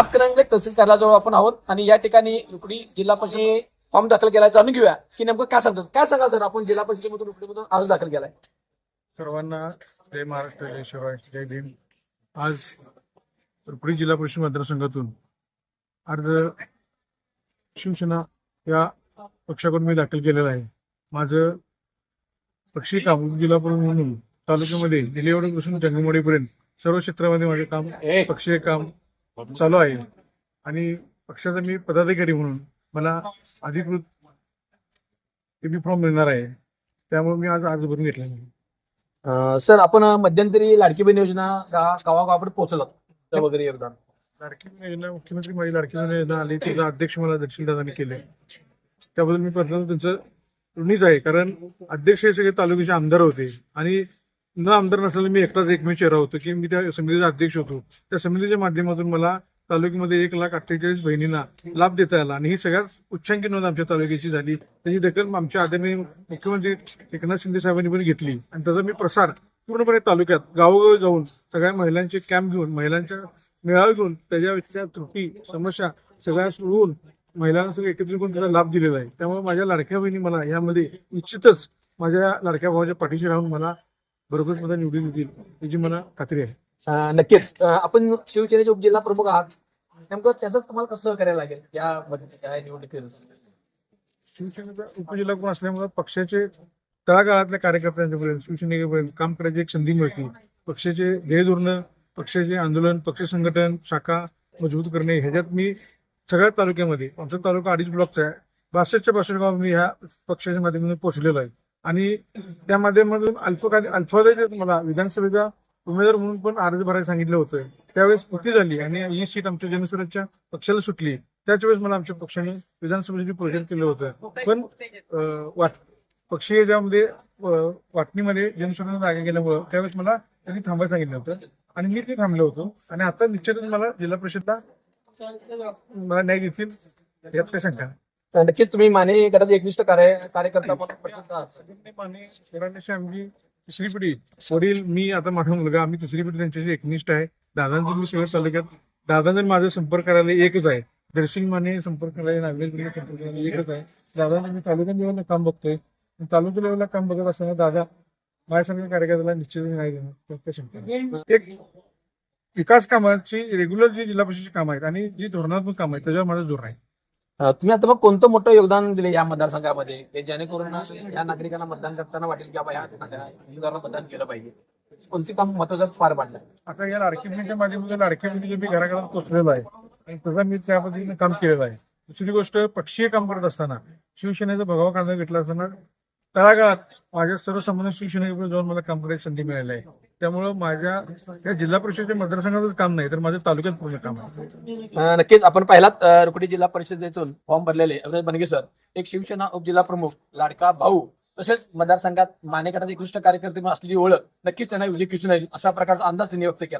हातकणंगले तहसील कार्यालयाजवळ आपण आहोत आणि या ठिकाणी रुकडी जिल्हा परिषद फॉर्म दाखल केलाय. जाणून घेऊया की नेमकं काय सांगतात? काय सांगाल सर? आपण जिल्हा परिषदेमधून रुकडीमधून अर्ज दाखल केलाय. सर्वांना जय महाराष्ट्र जय शिवाय जय भीम. आज रुपडी जिल्हा परिषद मतदारसंघातून अर्ज शिवसेना या पक्षाकडून मी दाखल केलेला आहे. माझं पक्षी काम जिल्हा प्रमुख म्हणून तालुक्यामध्ये दिलेवाडीपासून जंगमवाडीपर्यंत सर्व क्षेत्रामध्ये माझे काम पक्षीय काम चालू आहे. आणि पक्षाचा मी पदाधिकारी म्हणून मला अधिकृत एबी फॉर्म मिळणार आहे. त्यामुळे मी आज अर्ज भरून घेतला अं, सर आपण मध्यंतरी लाडकी बहीण योजना गावागावाकडे पोहोचलात. त्या वगैरे योगदान लाडकी बहीण योजना मुख्यमंत्री माझी लाडकी बहीण योजना आली तिचा अध्यक्ष मला दक्षिण दादांनी केले त्याबद्दल मी प्रथम त्यांचं ऋणीच आहे कारण अध्यक्ष हे सगळे तालुक्याचे आमदार होते. आणि न आमदार नसल्याने मी एकटाच एकमेव चेहरा होतो की मी त्या समितीचा अध्यक्ष होतो. त्या समितीच्या माध्यमातून मला तालुक्यामध्ये एक लाख अठ्ठेचाळीस बहिणींना लाभ देता आला आणि ही सगळ्यात उच्चांकी नोंद आमच्या तालुक्याची झाली. त्याची दखल आमच्या आदरणीय मुख्यमंत्री एकनाथ शिंदे साहेबांनी पण घेतली. आणि त्याचा मी प्रसार पूर्णपणे तालुक्यात गावोगावी जाऊन सगळ्या महिलांचे कॅम्प घेऊन महिलांच्या मेळावे घेऊन त्याच्या त्रुटी समस्या सगळ्या सोडवून महिलांना सगळं एकत्रित करून त्याला लाभ दिलेला आहे. त्यामुळे माझ्या लाडक्या बहिणी मला यामध्ये निश्चितच माझ्या लाडक्या भावाच्या पाठीशी राहून मला बरोबर मला निवडून देतील याची मला खात्री आहे. अं, नक्कीच. अं, आपण शिवसेनेचे उपजिल्हा प्रमुख आहात. नेमकं त्याचं तुम्हाला कसं करायला लागेल? या या निवडणुकीत शिवसेनेचा उपजिल्हा कोण असल्यामुळे पक्षाचे तळागाळातल्या कार्यकर्त्यांच्यापर्यंत शिवसेनेपर्यंत काम करायची एक संधी मिळते. पक्षाचे ध्येय धोरणं पक्षाचे आंदोलन पक्ष संघटन शाखा मजबूत करणे ह्याच्यात मी सगळ्या तालुक्यामध्ये आमचा तालुका अडीच ब्लॉकचा आहे. बासष्टच्या बासष्ट गाव मी ह्या पक्षाच्या माध्यमातून पोहोचलेलो आहे. आणि त्या माध्यमातून अल्पकाली अल्पावधीत मला विधानसभेचा उमेदवार म्हणून पण अर्ज भरायला सांगितलं होतं. त्यावेळेस कृती झाली आणि ही सीट आमच्या जनसुराजच्या पक्षाला सुटली. त्याच वेळेस मला आमच्या पक्षाने विधानसभेसाठी प्रोजेक्ट केलं होतं. पण वाट पक्षी ज्यामध्ये वाटणीमध्ये जनसुराज जागा गेल्यामुळं त्यावेळेस मला त्यांनी थांबायला सांगितलं होतं. आणि मी ते थांबलो होतो. आणि आता निश्चितच मला जिल्हा परिषदला मला न्याय देतील यात काय शंका नाही. नक्कीच तुम्ही माने गटाचे एकनिष्ठ कार्य कार्यकर्ता म्हणून माने आमची तिसरी पिढी वडील मी आता माझा मुलगा आम्ही तिसरी पिढी त्यांच्याशी एकनिष्ठ आहे. दादांचं मी सगळ्या तालुक्यात दादांचं माझा संपर्क करायला एकच आहे. दर्शन माने संपर्क करायला नागरिक संपर्क करायला एकच आहे. दादांना मी तालुका लेवलला काम बघतोय तालुका लेवलला काम बघत असताना दादा माझ्यासारख्या कार्यकर्त्याला निश्चित नाही देणार एक विकास कामाची रेग्युलर जी जिल्हा परिषदेची काम आहेत आणि जी धोरणात्मक काम आहेत त्याच्यावर माझा जोर आहे. तुम्ही आता मग कोणतं मोठं योगदान दिले या मतदारसंघामध्ये? जेणेकरून या नागरिकांना मतदान करताना वाटेल की बाबा या मतदान केलं पाहिजे. कोणती काम मतदार पार पाडलं आता या लाडकी बहिणीच्या माध्यमातून लाडकी मी घराघरात पोचलेलो आहे. आणि तसं मी त्या पद्धतीने काम केलेलं आहे. दुसरी गोष्ट पक्षीय काम करत असताना शिवसेनेचा भगावा कांदा घेतला असताना तळागाळात माझ्या सर्व संबंधित शिवसेनेकडे जाऊन मला काम करायची संधी मिळाली आहे. त्यामुळं माझ्या या जिल्हा परिषदेच्या मतदारसंघातच काम नाही तर माझ्या तालुक्यात पूर्ण काम आहे. नक्कीच. आपण पहिलाच रुकडी जिल्हा परिषदेतून फॉर्म भरलेले अभिनय बनगे सर एक शिवसेना उपजिल्हा प्रमुख लाडका भाऊ तसेच मतदारसंघात मानेकटात गटाचे उत्कृष्ट कार्यकर्ते असलेली ओळख नक्कीच त्यांना विजय खिचून येईल अशा प्रकारचा अंदाज त्यांनी व्यक्त केला.